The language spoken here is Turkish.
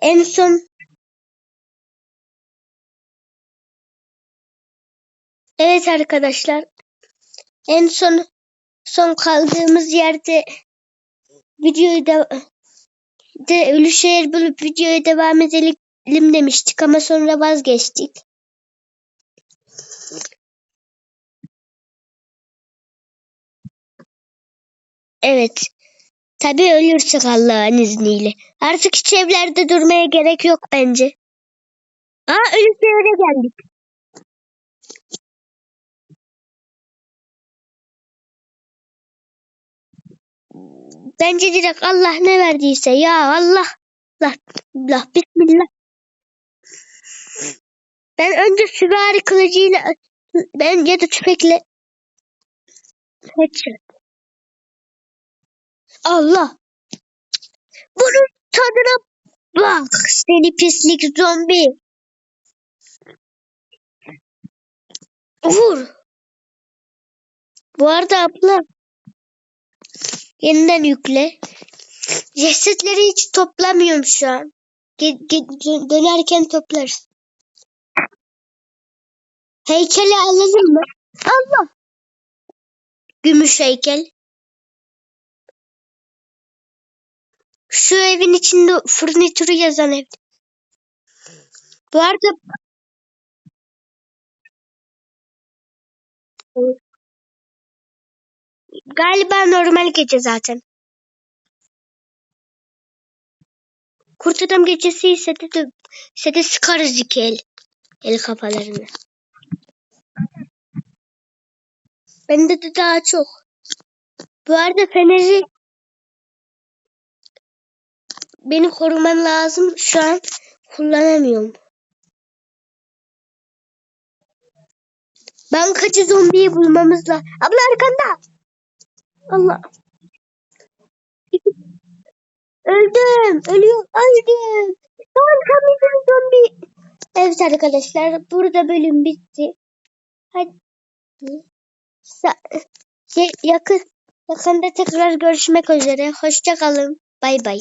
En son Evet arkadaşlar. En son son kaldığımız yerde videoyu da de ölü şehir bulup videoya devam edelim demiştik ama sonra vazgeçtik. Evet. Tabii ölürsek Allah'ın izniyle. Artık hiç evlerde durmaya gerek yok bence. Aa ölü şehre geldik. Bence direkt Allah ne verdiyse ya Allah. Allah, Allah bismillah. Ben önce süvari kılıcıyla ben ya da tüfekle Headshot. Allah. Bunun tadına bak seni pislik zombi. Vur. Bu arada abla yeniden yükle. Cesetleri hiç toplamıyorum şu an. Dönerken toplarız. Heykeli alalım mı? Allah. Gümüş heykel. Şu evin içinde furnitürü yazan ev. Bu arada galiba normal gece zaten. Kurt adam gecesi ise de, ise de sıkarız iki el. El kafalarını. Bende de daha çok. Bu arada feneri beni koruman lazım. Şu an kullanamıyorum. Bankacı zombiyi bulmamız lazım. Abla arkanda. Allah. Öldüm. Ölüyorum. Öldüm. Bankacı zombi. Evet arkadaşlar. Burada bölüm bitti. Hadi. Şey, yakın, yakında tekrar görüşmek üzere. Hoşça kalın. Bay bay.